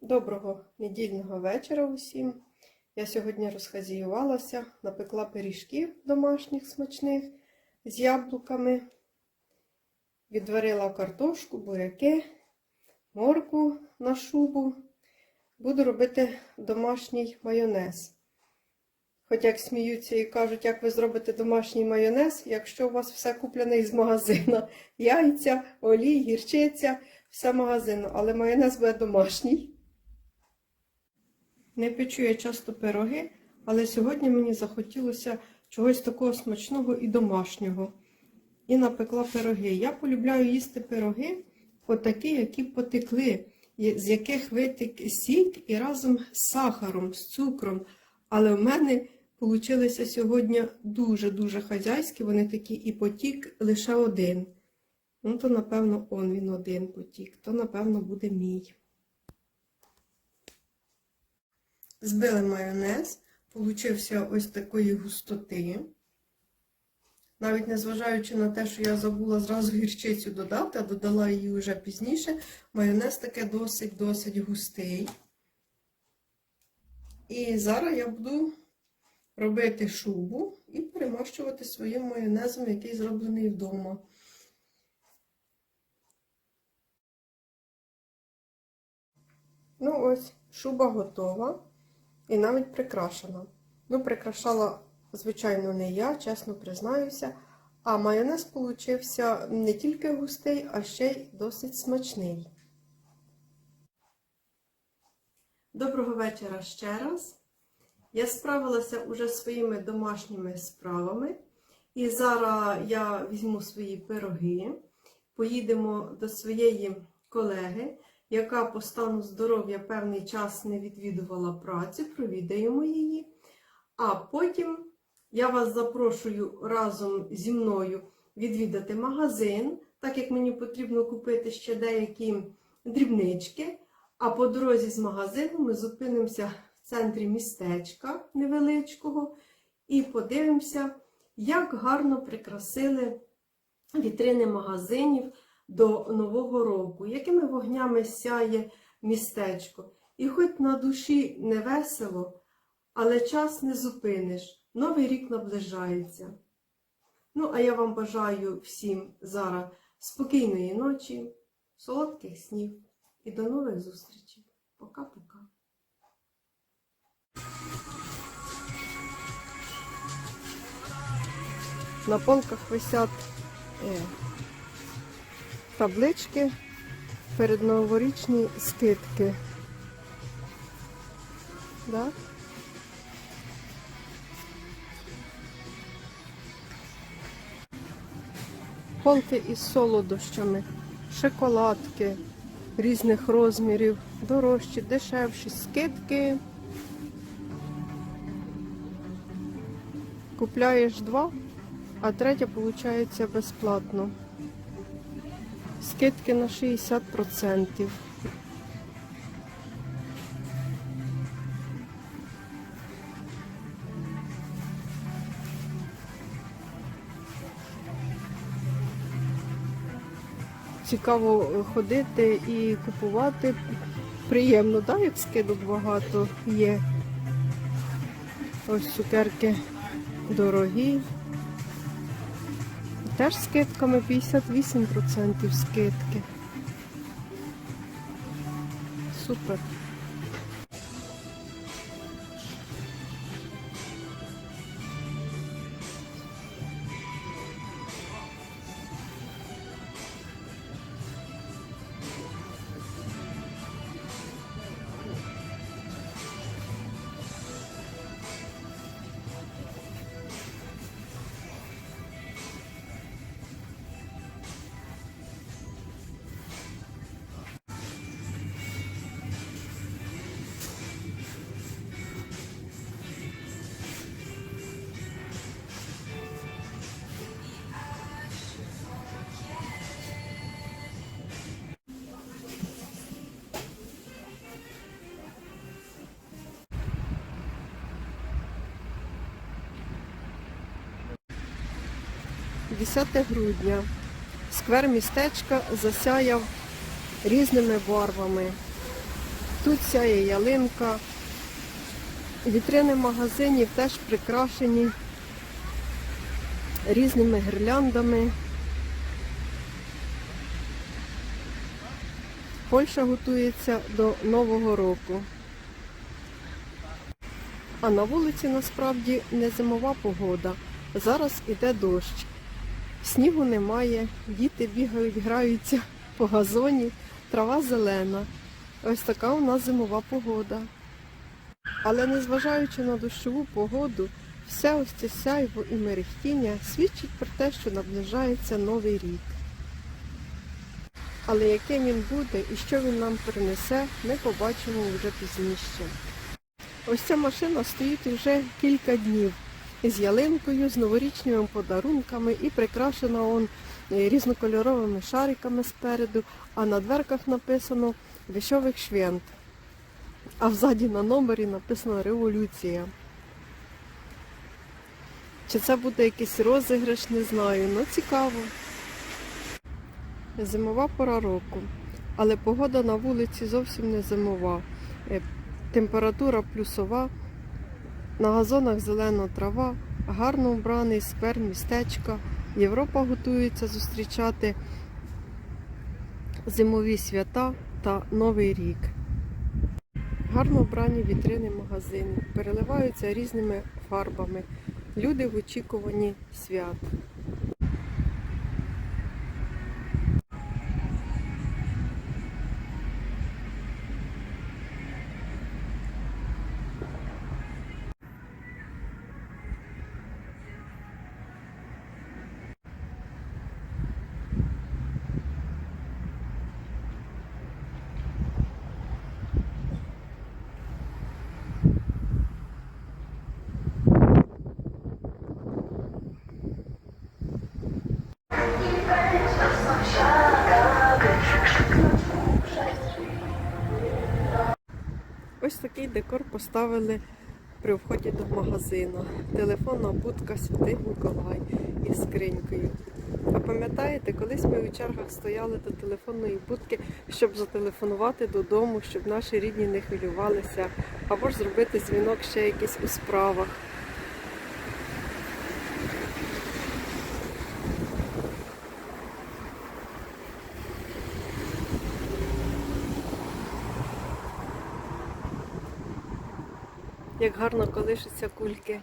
Доброго недільного вечора усім. Я сьогодні розхазіювалася, напекла пиріжків домашніх смачних з яблуками, відварила картошку, буряки, морку на шубу. Буду робити домашній майонез. Хоч як сміються і кажуть, як ви зробите домашній майонез, якщо у вас все куплене із магазину. Яйця, олій, гірчиця, все магазину, але майонез буде домашній. Не печу я часто пироги, але сьогодні мені захотілося чогось такого смачного і домашнього. І напекла пироги. Я полюбляю їсти пироги, отакі, які потекли, з яких витек сік і разом з сахаром, з цукром. Але в мене получилися сьогодні дуже-дуже хазяйські, вони такі і потік лише один. Ну, то, напевно, он він один потік, то, напевно, буде мій. Збили майонез, получився ось такої густоти. Навіть незважаючи на те, що я забула зразу гірчицю додати, а додала її вже пізніше, майонез таке досить-досить густий. І зараз я буду робити шубу і перемащувати своїм майонезом, який зроблений вдома. Ну ось, шуба готова і навіть прикрашена. Ну, прикрашала, звичайно, не я, чесно признаюся. А майонез получився не тільки густий, а ще й досить смачний. Доброго вечора ще раз. Я справилася уже своїми домашніми справами. І зараз я візьму свої пироги, поїдемо до своєї колеги, яка по стану здоров'я певний час не відвідувала працю, провідаємо її. А потім я вас запрошую разом зі мною відвідати магазин, так як мені потрібно купити ще деякі дрібнички. А по дорозі з магазину ми зупинимося в центрі містечка невеличкого і подивимося, як гарно прикрасили вітрини магазинів до Нового року, якими вогнями сяє містечко. І хоч на душі не весело, але час не зупиниш. Новий рік наближається. Ну, а я вам бажаю всім зараз спокійної ночі, солодких снів і до нових зустрічей. Пока-пока. На полках висять е, таблички передноворічні скидки. Да? Полки із солодощами, шоколадки різних розмірів, дорожчі, дешевші, скидки. Купляєш два, а третя виходить безплатно. Скидки на 60%. Цікаво ходити і купувати. Приємно, так, як скидок багато є. Ось цукерки дорогі. Теж скидками 58% скидки. Супер. – 10 грудня. Сквер містечка засяяв різними барвами. Тут сяє ялинка. Вітрини магазинів теж прикрашені різними гірляндами. Польща готується до Нового року. А на вулиці насправді не зимова погода. Зараз іде дощ. Снігу немає, діти бігають, граються по газоні, трава зелена. Ось така у нас зимова погода. Але незважаючи на дощову погоду, все ось це сяйво і мерехтіння свідчить про те, що наближається новий рік. Але яким він буде і що він нам принесе, ми побачимо вже пізніше. Ось ця машина стоїть вже кілька днів з ялинкою, з новорічними подарунками і прикрашена он е, різнокольоровими шариками спереду, а на дверках написано Вишових швент. А взаді на номері написано Революція. Чи це буде якийсь розіграш, не знаю, але цікаво. Зимова пора року, але погода на вулиці зовсім не зимова. Е, Температура плюсова, на газонах зелена трава, гарно вбраний сквер містечка. Європа готується зустрічати зимові свята та Новий рік. Гарно вбрані вітрини магазинів, переливаються різними фарбами. Люди в очікуванні свят. Ось такий декор поставили при вході до магазину. Телефонна будка Святий Миколай із скринькою. А пам'ятаєте, колись ми у чергах стояли до телефонної будки, щоб зателефонувати додому, щоб наші рідні не хвилювалися, або ж зробити дзвінок ще якийсь у справах. Як гарно колишуться кульки.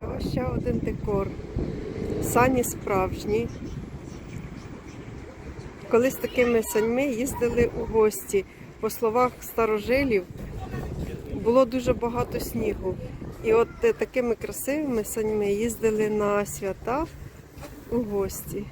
Ось ще один декор. Сані справжні. Колись такими саньми їздили у гості. По словах старожилів, було дуже багато снігу. І от е, такими красивими саньми їздили на свята у гості.